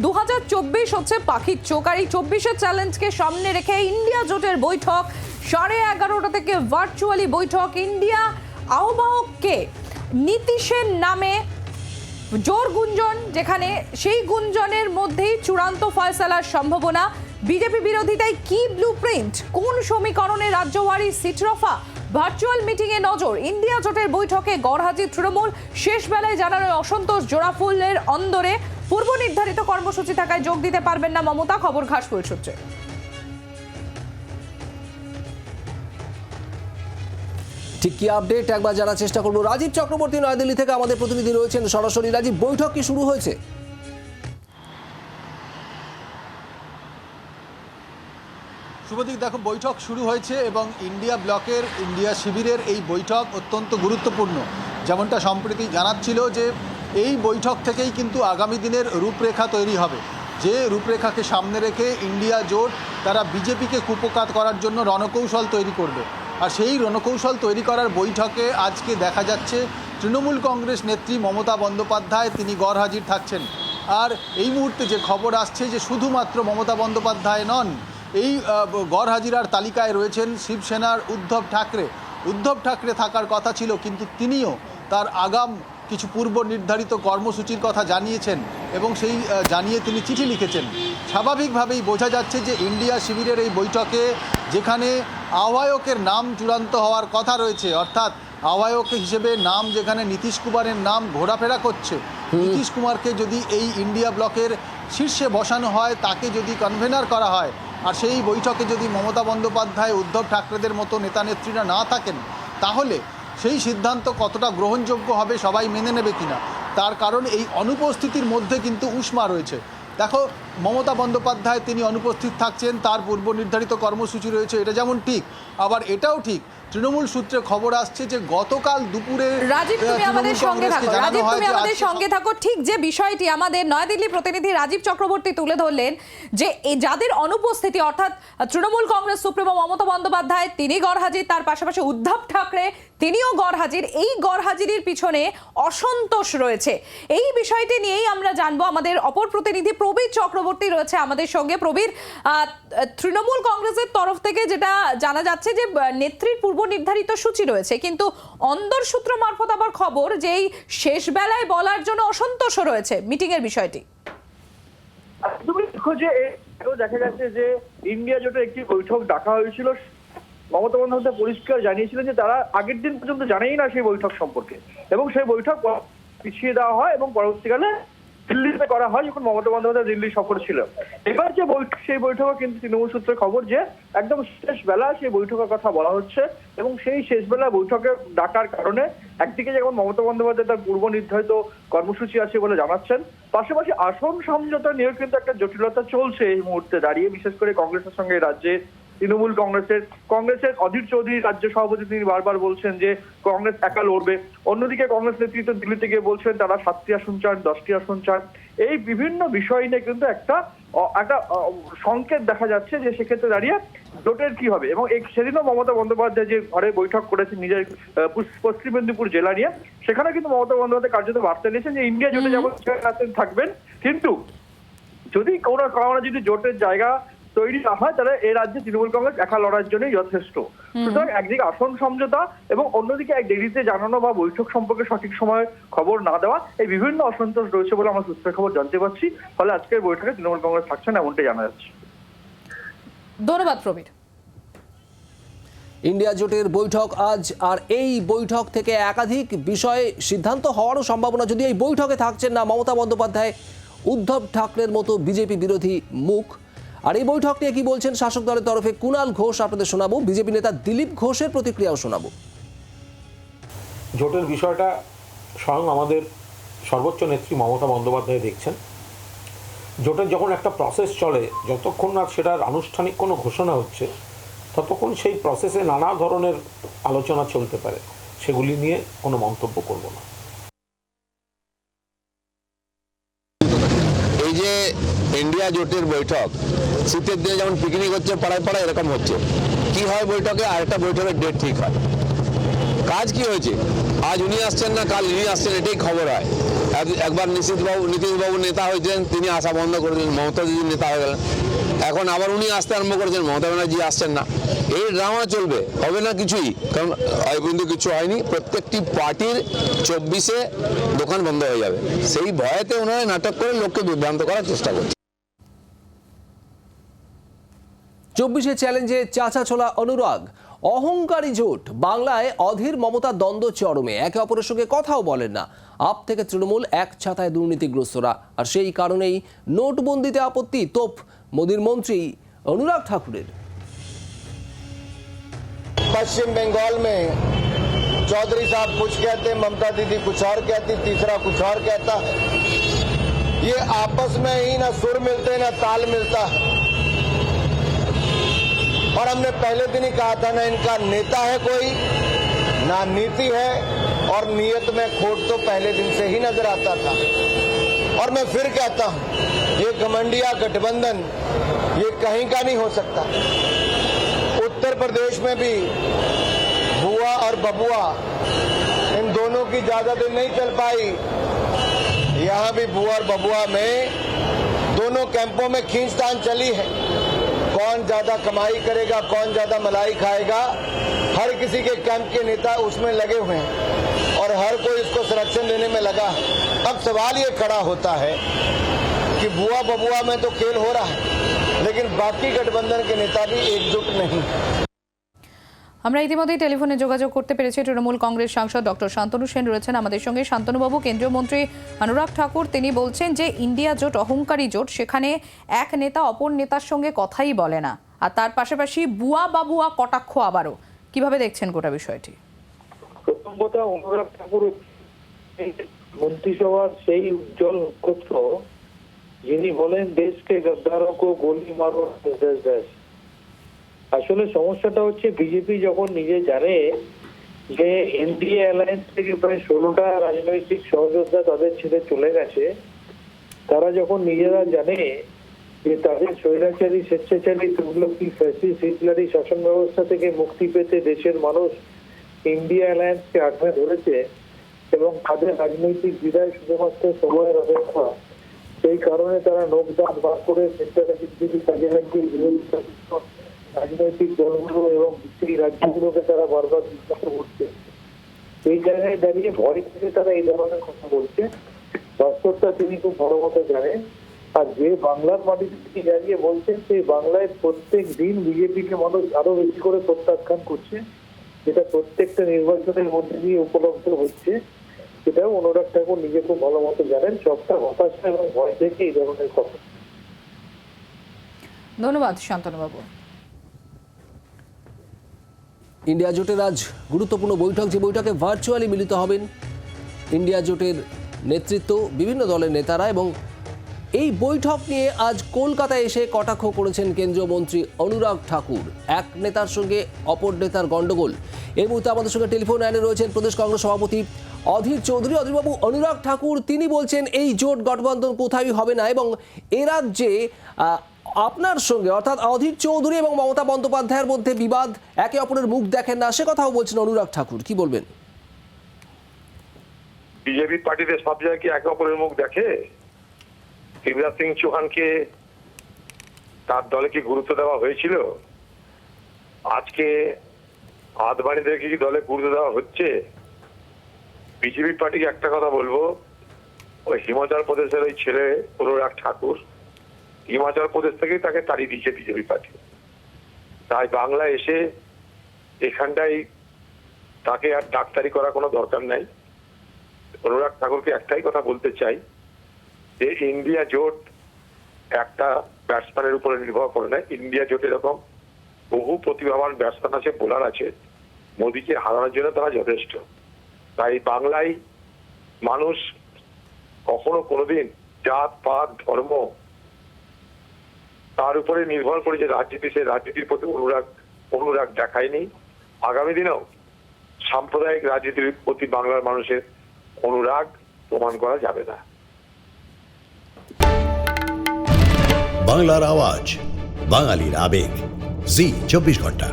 দু হাজার চব্বিশ হচ্ছে পাখির চোখ, আর এই চব্বিশের চ্যালেঞ্জকে সামনে রেখে ইন্ডিয়া জোটের বৈঠক। সাড়ে এগারোটা থেকে ভার্চুয়ালি বৈঠক। ইন্ডিয়া আহ্বায়ককে নীতিশের নামে জোর গুঞ্জন, যেখানে সেই গুঞ্জনের মধ্যেই চূড়ান্ত ফয়সালার সম্ভাবনা। বিজেপি বিরোধিতায় কি ব্লু প্রিন্ট কোন সমীকরণে রাজ্যওয়ারি সিটরফা ভার্চুয়াল মিটিংয়ে নজর। ইন্ডিয়া জোটের বৈঠকে গড়হাজির তৃণমূল। শেষ বেলায় জানানো অসন্তোষ জোড়াফুলের অন্দরে। পূর্ব নির্ধারিত কর্মসূচি থাকায় যোগ দিতে পারবেন না মমতা খবর ঘাসফুল সূত্রে। ঠিক কি আপডেট? একবার জানার চেষ্টা করব। রাজীব চক্রবর্তী নয়াদিল্লি থেকে আমাদের প্রতিনিধি রয়েছেন। সরাসরি রাজীব বৈঠক কি শুরু হয়েছে? শুভদীপ দেখো বৈঠক শুরু হয়েছে এবং ইন্ডিয়া ব্লকের ইন্ডিয়া শিবিরের এই বৈঠক অত্যন্ত গুরুত্বপূর্ণ। যেমনটা সম্প্রতি জানাচ্ছিল যে এই বৈঠক থেকেই কিন্তু আগামী দিনের রূপরেখা তৈরি হবে। যে রূপরেখাকে সামনে রেখে ইন্ডিয়া জোট তারা বিজেপিকে কুপকাত করার জন্য রণকৌশল তৈরি করবে। আর সেই রণকৌশল তৈরি করার বৈঠকে আজকে দেখা যাচ্ছে তৃণমূল কংগ্রেস নেত্রী মমতা বন্দ্যোপাধ্যায়, তিনি গড় হাজির থাকছেন। আর এই মুহূর্তে যে খবর আসছে যে শুধুমাত্র মমতা বন্দ্যোপাধ্যায় নন, এই গড় হাজিরার তালিকায় রয়েছেন শিবসেনার উদ্ধব ঠাকরে। উদ্ধব ঠাকরে থাকার কথা ছিল, কিন্তু তিনিও তার আগাম কিছু পূর্ব নির্ধারিত কর্মসূচির কথা জানিয়েছেন এবং সেই জানিয়ে তিনি চিঠি লিখেছেন। স্বাভাবিকভাবেই বোঝা যাচ্ছে যে ইন্ডিয়া শিবিরের এই বৈঠকে যেখানে আহ্বায়কের নাম চূড়ান্ত হওয়ার কথা রয়েছে অর্থাৎ আহ্বায়ক হিসেবে নাম যেখানে নীতিশ কুমারের নাম ঘোরাফেরা করছে নীতিশ কুমারকে যদি এই ইন্ডিয়া ব্লকের শীর্ষে বসানো হয় তাকে যদি কনভেনার করা হয় আর সেই বৈঠকে যদি মমতা বন্দ্যোপাধ্যায় উদ্ধব ঠাকরেদের মতো নেতা নেত্রীরা না থাকেন তাহলে সেই সিদ্ধান্ত কতটা গ্রহণযোগ্য হবে সবাই মেনে নেবে কিনা? তার কারণ এই অনুপস্থিতির মধ্যে কিন্তু উষ্মা রয়েছে। দেখো মমতা বন্দ্যোপাধ্যায় তিনি অনুপস্থিত থাকছেন তার পূর্ব নির্ধারিত কর্মসূচি রয়েছে এটা যেমন ঠিক আবার এটাও ঠিক। তৃণমূল সূত্রে খবর আসছে যে গতকাল দুপুরে রাজীব তুমি আমাদের সঙ্গে থাকো। রাজীব তুমি আমাদের সঙ্গে থাকো। ঠিক যে বিষয়টি আমাদের নয়াদিল্লি প্রতিনিধি রাজীব চক্রবর্তী তুলে ধরলেন যে যাদের অনুপস্থিতি অর্থাৎ তৃণমূল কংগ্রেস সুপ্রিমো মমতা বন্দ্যোপাধ্যায় তিনি গড়হাজির তার পাশাপাশি উদ্ধব ঠাকরে তিনিও গড়হাজির এই গড়হাজিরির পিছনে অসন্তোষ রয়েছে। এই বিষয়টি নিয়েই আমরা জানব। আমাদের অপর প্রতিনিধি প্রবীর চক্রবর্তী রয়েছে আমাদের সঙ্গে। প্রবীর তৃণমূল কংগ্রেসের তরফ থেকে যেটা জানা যাচ্ছে যে নেত্রীর পূর্ব নির্ধারিত সূচি রয়েছে। কিন্তু অন্দর সূত্র মারফত আবার খবর যে, এই শেষ বেলায় বলার জন্য অসন্তোষ রয়েছে। মিটিং এর বিষয়টি দেখো যে দেখা যাচ্ছে যে, ইন্ডিয়া জোটের একটি বৈঠক ডাকা হয়েছিল। মমতা বন্দ্যোপাধ্যায় পরিষ্কার জানিয়েছিলেন যে তারা আগের দিন পর্যন্ত জানেই না সেই বৈঠক সম্পর্কে। এবং সেই বৈঠক পিছিয়ে দেওয়া হয় এবং পরবর্তীকালে দিল্লিতে করা হয় যখন মমতা বন্দ্যোপাধ্যায় দিল্লি সফর ছিল এবার যে বৈঠক, সেই বৈঠকে কিন্তু তৃণমূল সূত্রে খবর যে একদম শেষ বেলা সেই বৈঠকের কথা বলা হচ্ছে এবং সেই শেষ বেলা বৈঠকে ডাকার কারণে একদিকে যেমন মমতা বন্দ্যোপাধ্যায় তার পূর্ব নির্ধারিত কর্মসূচি আছে বলে জানাচ্ছেন, পাশাপাশি আসন সমঝোতা নিয়েও কিন্তু একটা জটিলতা চলছে এই মুহূর্তে দাঁড়িয়ে, বিশেষ করে কংগ্রেসের সঙ্গে রাজ্যে তৃণমূল কংগ্রেসের কংগ্রেসের অধীর চৌধুরী রাজ্য সভাপতি তিনি বারবার বলছেন যে কংগ্রেস একা লড়বে। অন্যদিকে কংগ্রেস নেতৃত্ব দিল্লিতে গিয়ে বলছেন তারা সাতটি আসন চান দশটি আসন চান। এই বিভিন্ন বিষয় নিয়ে কিন্তু একটা একটা সংকেত দেখা যাচ্ছে যে সেক্ষেত্রে দাঁড়িয়ে জোটের কি হবে। এবং সেদিনও মমতা বন্দ্যোপাধ্যায় যে ঘরে বৈঠক করেছেন নিজের পশ্চিম মেদিনীপুর জেলা নিয়ে সেখানে কিন্তু মমতা বন্দ্যোপাধ্যায় কার্যত বার্তা দিয়েছেন যে ইন্ডিয়া জোটে যেমন থাকবেন। কিন্তু যদি কোনো কারণে যদি জোটের জায়গা তৈরি না হয় তাহলে এই রাজ্যে তৃণমূল কংগ্রেস একা লড়ার জন্যই যথেষ্ট। সুতরাং একদিকে আসন সমঝোতা এবং অন্যদিকে এক দেরিতে জানানো বা বৈঠক সম্পর্কে সঠিক সময়ে খবর না দেওয়া এই বিভিন্ন অসন্তোষ রয়েছে বলে আমরা সূত্রের খবর জানতে পারছি। ফলে আজকের বৈঠকে তৃণমূল কংগ্রেস থাকছেন এমনটাই জানা যাচ্ছে। ধন্যবাদ প্রবীর। ইন্ডিয়া জোটের বৈঠক আজ আর এই বৈঠক থেকে একাধিক বিষয়ে সিদ্ধান্ত হওয়ারও সম্ভাবনা। যদি এই বৈঠকে থাকছেন না মমতা বন্দ্যোপাধ্যায় উদ্ধব ঠাকরের মতো বিজেপি বিরোধী মুখ আর এই বৈঠক নিয়ে কি বলছেন শাসক দলের তরফে কুণাল ঘোষ আপনাদের শোনাবো। বিজেপি নেতা দিলীপ ঘোষের প্রতিক্রিয়াও শোনাবো। জোটের বিষয়টা স্বয়ং আমাদের সর্বোচ্চ নেত্রী মমতা বন্দ্যোপাধ্যায় দেখছেন। জোটের যখন একটা প্রসেস চলে যতক্ষণ না সেটার আনুষ্ঠানিক কোনো ঘোষণা হচ্ছে ততক্ষণ সেই প্রসেসে নানা ধরনের আলোচনা চলতে পারে। সেগুলি নিয়ে কোনো মন্তব্য করব না। এই যে ইন্ডিয়া জোটের বৈঠক। শীতের দিনে যেমন পিকনিক হচ্ছে, পাড়ায় পাড়ায় এরকম হচ্ছে। কি হয় বৈঠকে? আরেকটা বৈঠকের ডেট ঠিক হয়। কাজ কি হয়েছে? আজ উনি আসছেন না, কাল ইনি আসছেন, এটাই খবর হয়। এক- একবার নিশীথবাবু, নীতিশবাবু নেতা হয়েছেন তিনি আসা বন্ধ করে দিলেন, মমতা দিদি নেতা হয়ে গেলেন। এখন আবার উনি আসতে আরম্ভ করেছেন মমতা ব্যানার্জি আসছেন না। এই ড্রামা চলবে, হবে না কিছুই? কারণ পর্যন্ত কিছু হয়নি, প্রত্যেকটি পার্টির চব্বিশে দোকান বন্ধ হয়ে যাবে। সেই ভয়েতে ওনারা নাটক করে লোককে বিভ্রান্ত করার চেষ্টা করছে। চব্বিশে চ্যালেঞ্জে চাচা ছোলা অনুরাগ অহংকারী জোট বাংলায় অধীর মমতা দ্বন্দ্ব চরমে একে অপরের সঙ্গে কথাও বলেন না আপ থেকে তৃণমূল এক ছাতায় দুর্নীতিগ্রস্তরা আর সেই কারণেই নোটবন্দিতে আপত্তি তোপ মোদীর মন্ত্রী অনুরাগ ঠাকুরের पश्चिम बंगाल में चौधरी साहब कुछ कहते ममता दीदी कुछ और कहती तीसरा कुछ और कहता ये आपस में ही ना सुर मिलते ना ताल मिलता और हमने पहले दिन ही कहा था ना, इनका नेता है कोई, ना नीति है, और नीयत में खोट तो पहले दिन से ही नज़र आता था। और मैं फिर कहता हूँ, ये घमंडिया गठबंधन, ये कहीं का नहीं हो सकता। उत्तर प्रदेश में भी बुआ और बबुआ, इन दोनों की ज़्यादा दिन नहीं चल पाई। यहाँ भी बुआ और बबुआ में दोनों कैंपों में खींचतान चली है। कौन ज़्यादा कमाई करेगा, कौन ज़्यादा मलाई खाएगा, हर किसी के कैंप के नेता उसमें लगे हुए हैं और हर कोई इसको संरक्षण देने में लगा। है अब सवाल ये खड़ा होता है कि बुआ बबुआ में तो खेल हो रहा है, लेकिन बाकी गठबंधन के नेता भी एकजुट नहीं। আমরা ইতিমধ্যেই টেলিফোনে যোগাযোগ করতে পেরেছি তৃণমূল কংগ্রেস সাংসদ ডক্টর শান্তনু সেন রয়েছেন আমাদের সঙ্গে। শান্তনুবাবু, কেন্দ্রীয় মন্ত্রী অনুরাগ ঠাকুর, তিনি বলছেন যে ইন্ডিয়া জোট, অহংকারী জোট, সেখানে এক নেতা অপর নেতার সঙ্গে কথাই বলে না। আর তার পাশাপাশি বুয়া বাবুয়া কটাক্ষ আবারও। কীভাবে দেখছেন গোটা বিষয়টি? প্রথম কথা অনুরাগ ঠাকুর মন্ত্রিসভার সেই উজ্জ্বল নক্ষত্র, যিনি বলেন, দেশকে গদ্দারও কো গোলি মারো দেশ দেশ। আসলে সমস্যাটা হচ্ছে বিজেপি যখন নিজে জানে যে এনডিএ অ্যালায়েন্স থেকে প্রায় ষোলোটা রাজনৈতিক সহযোদ্ধা তাদের ছেড়ে চলে গেছে, তারা যখন নিজেরা জানে যে তাদের স্বৈরাচারী, স্বেচ্ছাচারী, তুগলকি ফ্যাসিস হিটলারি শাসন ব্যবস্থা থেকে মুক্তি পেতে দেশের মানুষ ইন্ডিয়া অ্যালায়েন্সকে আঁকড়ে ধরেছে এবং তাদের রাজনৈতিক বিদায় শুধুমাত্র সময়ের অপেক্ষা, সেই কারণে তারা নোক দাঁত বার করে সেন্টারাজিটি কাজে লাগিয়ে রাজনৈতিক দলগুলো এবং সেই রাজ্যগুলোকে তারা বারবার বিভ্রান্ত করছে। এই জায়গায় দাঁড়িয়ে ভয় থেকে তারা এই ধরনের কথা বলছে। বাস্তবটা তিনি খুব ভালো মতো জানেন। আর যে বাংলার মাটিতে তিনি দাঁড়িয়ে বলছেন, সেই বাংলায় প্রত্যেক দিন বিজেপিকে মানুষ আরও বেশি করে প্রত্যাখ্যান করছে। যেটা প্রত্যেকটা নির্বাচনের মধ্যে দিয়ে উপলব্ধ হচ্ছে। সেটাও অনুরাগ ঠাকুর নিজে খুব ভালো মতো জানেন। সবটা হতাশা এবং ভয় থেকে এই ধরনের কথা। ধন্যবাদ শান্তনুবাবু। ইন্ডিয়া জোটের আজ গুরুত্বপূর্ণ বৈঠক। যে বৈঠকে ভার্চুয়ালি মিলিত হবেন ইন্ডিয়া জোটের নেতৃত্ব, বিভিন্ন দলের নেতারা এবং এই বৈঠক নিয়ে আজ কলকাতায় এসে কটাক্ষ করেছেন কেন্দ্রীয় মন্ত্রী অনুরাগ ঠাকুর। এক নেতার সঙ্গে অপর নেতার গণ্ডগোল। এই মুহূর্তে আমাদের সঙ্গে টেলিফোন লাইনে রয়েছেন প্রদেশ কংগ্রেস সভাপতি অধীর চৌধুরী। অধীরবাবু, অনুরাগ ঠাকুর, তিনি বলছেন এই জোট গঠবন্ধন কোথায় হবে না এবং এ রাজ্যে আপনার সঙ্গে, অর্থাৎ অধীর চৌধুরী এবং মমতা বন্দ্যোপাধ্যায়ের মধ্যে বিবাদ, একে অপরের মুখ দেখেন না, সে কথাও বলছেন অনুরাগ ঠাকুর। কি বলবেন? বিজেপি পার্টিতে সব জায়গায় কি একে অপরের মুখ দেখে? শিবরাজ সিং চৌহানকে তার দলে কি গুরুত্ব দেওয়া হয়েছিল? আজকে আদবাণীদেরকে কি দলে গুরুত্ব দেওয়া হচ্ছে? বিজেপি পার্টিকে একটা কথা বলব, ওই হিমাচল প্রদেশের ওই ছেলে অনুরাগ ঠাকুর হিমাচল প্রদেশ থেকেই তাকে তাড়িয়ে দিচ্ছে বিজেপি পার্টি। তাই বাংলা এসে এখানটাই তাকে আর ডাক্তারি করার কোনো দরকার নাই। অনুরাগ ঠাকুরকে একটাই কথা বলতে চাই যে ইন্ডিয়া জোট একটা ব্যাটসম্যানের উপরে নির্ভর করে না। ইন্ডিয়া জোট এরকম বহু প্রতিভাবান ব্যাটসম্যান আছে, বোলার আছে, মোদীকে হারানোর জন্য তারা যথেষ্ট। তাই বাংলায় মানুষ কখনো কোনোদিন জাত, পাত, ধর্ম তার উপরে নির্ভর করে যে রাজনীতি, সে রাজনীতির প্রতি অনুরাগ অনুরাগ দেখায়নি। আগামী দিনেও সাম্প্রদায়িক রাজনীতির প্রতি বাংলার মানুষের অনুরাগ প্রমাণ করা যাবে না। বাংলার আওয়াজ, বাঙালির আবেগ। জি, চব্বিশ ঘণ্টা।